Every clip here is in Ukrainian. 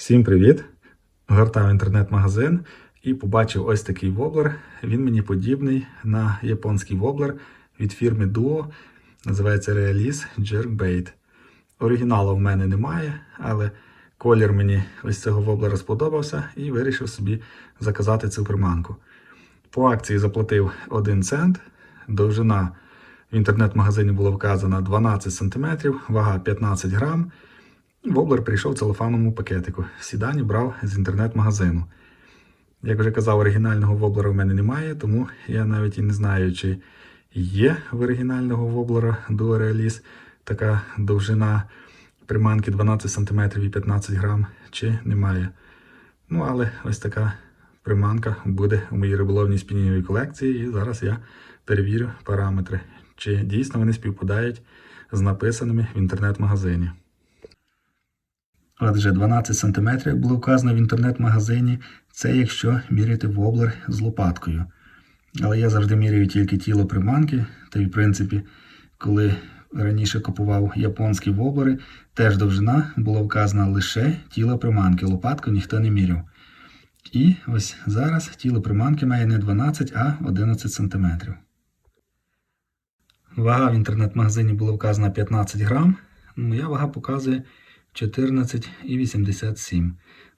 Всім привіт! Гортав інтернет-магазин і побачив ось такий воблер. Він мені подібний на японський воблер від фірми Duo. Називається Realis Jerkbait. Оригіналу в мене немає, але колір мені ось цього воблера сподобався і вирішив собі заказати цю приманку. По акції заплатив 1 цент. Довжина в інтернет-магазині була вказана 12 см, вага 15 грам. Воблер прийшов в целофановому пакетику. Всі дані брав з інтернет-магазину. Як вже казав, оригінального воблера в мене немає, тому я навіть і не знаю, чи є в оригінального воблера Duo така довжина приманки 12 см і 15 грам, чи немає. Ну, але ось така приманка буде у моїй риболовній спінінговій колекції, і зараз я перевірю параметри, чи дійсно вони співпадають з написаними в інтернет-магазині. Отже, 12 см, як було вказано в інтернет-магазині, це якщо міряти воблер з лопаткою. Але я завжди міряю тільки тіло приманки, та й в принципі, коли раніше купував японські воблери, теж довжина була вказана лише тіло приманки, лопатку ніхто не міряв. І ось зараз тіло приманки має не 12, а 11 см. Вага в інтернет-магазині була вказана 15 грам. Моя вага показує 14,87.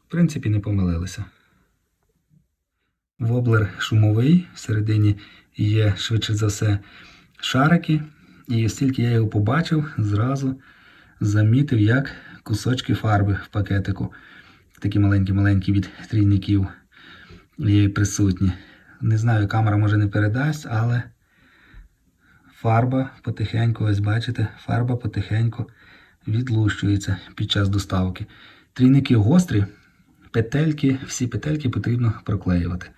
В принципі, не помилилися. Воблер шумовий, всередині є, швидше за все, шарики. І оскільки я його побачив, зразу замітив, як кусочки фарби в пакетику. Такі маленькі-маленькі від трійників є присутні. Не знаю, камера може не передасть, але фарба потихеньку, ось бачите, фарба потихеньку відлущується під час доставки. Трійники гострі, петельки, всі петельки потрібно проклеювати.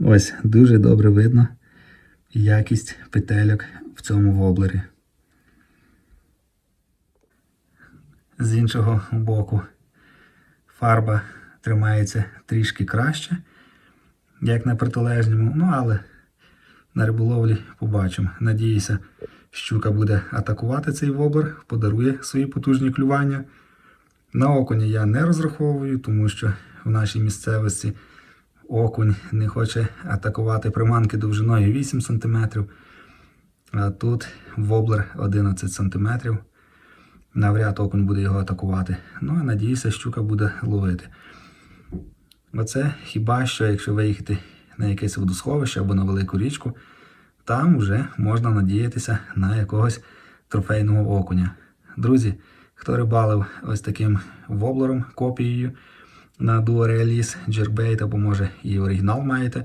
Ось дуже добре видно якість петельок в цьому воблері. З іншого боку фарба тримається трішки краще, як на протилежному, ну але на риболовлі побачимо. Надіюся, щука буде атакувати цей воблер, подарує свої потужні клювання. На окуня я не розраховую, тому що в нашій місцевості окунь не хоче атакувати приманки довжиною 8 см, а тут воблер 11 см. Навряд окунь буде його атакувати. Ну, а надіюся, щука буде ловити. Оце хіба що, якщо виїхати на якесь водосховище або на велику річку, там вже можна надіятися на якогось трофейного окуня. Друзі, хто рибалив ось таким воблером, копією на Duo Jerkbait або може і оригінал маєте,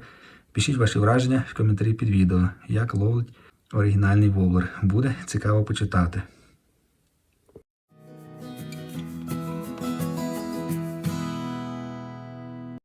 пишіть ваші враження в коментарі під відео, як ловить оригінальний воблер. Буде цікаво почитати.